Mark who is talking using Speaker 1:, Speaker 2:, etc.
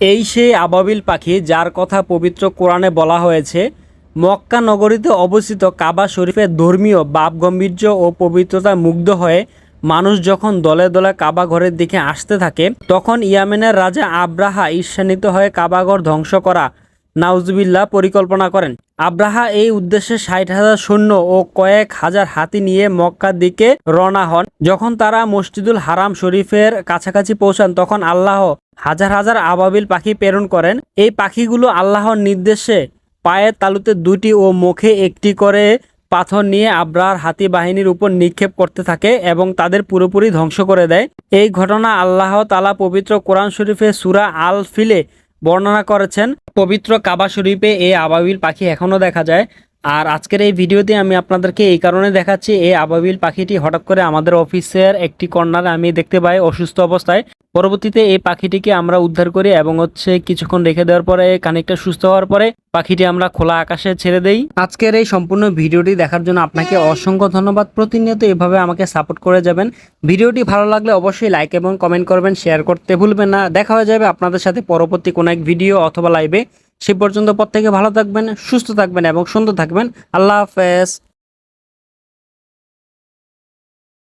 Speaker 1: এই সেই আবাবিল পাখি যার কথা পবিত্র কোরআনে বলা হয়েছে, মক্কা নগরীতে অবস্থিত কাবা শরীফের ধর্মীয় বাপ গম্ভীর্য ও পবিত্রতা মুগ্ধ হয়ে মানুষ যখন দলে দলে কাবা ঘরের দিকে আসতে থাকে, তখন ইয়ামেনের রাজা আব্রাহা ঈর্ষান্বিত হয়ে কাবাঘর ধ্বংস করা নাউজুবিল্লাহ পরিকল্পনা করেন। আব্রাহা এই উদ্দেশ্যে ষাট হাজার সৈন্য ও কয়েক হাজার হাতি নিয়ে মক্কার দিকে রওনা হন। যখন তারা মসজিদুল হারাম শরীফের কাছাকাছি পৌঁছান, তখন আল্লাহ হাজার হাজার আবাবিল পাখি প্রেরণ করেন। এই পাখিগুলো আল্লাহর নির্দেশে পায়ের তালুতে দুটি ও মুখে একটি করে পাথর নিয়ে আব্রাহার হাতি বাহিনীর উপর নিক্ষেপ করতে থাকে এবং তাদের পুরোপুরি ধ্বংস করে দেয়। এই ঘটনা আল্লাহ তালা পবিত্র কোরআন শরীফে সুরা আল ফিলে বর্ণনা করেছেন। পবিত্র কাবা শরীফে এই আবাবিল পাখি এখনও দেখা যায়। আর আজকের এই ভিডিওতে আমি আপনাদেরকে এই কারণে দেখাচ্ছি এই আবাবিল পাখিটি হঠাৎ করে আমাদের অফিসের একটি কর্নারে আমি দেখতে পাই অসুস্থ অবস্থায়। পরবর্তীতে এই পাখিটিকে আমরা উদ্ধার করি এবং হচ্ছে কিছুক্ষণ রেখে দেওয়ার পরে খানিকটা সুস্থ হওয়ার পরে পাখিটি আমরা খোলা আকাশে ছেড়ে দেই। আজকের এই সম্পূর্ণ ভিডিওটি দেখার জন্য আপনাকে অসংখ্য ধন্যবাদ। প্রতিনিয়ত এভাবে আমাকে সাপোর্ট করে যাবেন। ভিডিওটি ভালো লাগলে অবশ্যই লাইক এবং কমেন্ট করবেন, শেয়ার করতে ভুলবেন না। দেখা হয়ে যাবে আপনাদের সাথে পরবর্তী কোনো এক ভিডিও অথবা লাইভে। সে পর্যন্ত প্রত্যেকে ভালো থাকবেন, সুস্থ থাকবেন এবং সুন্দর থাকবেন। আল্লাহ হাফেজ।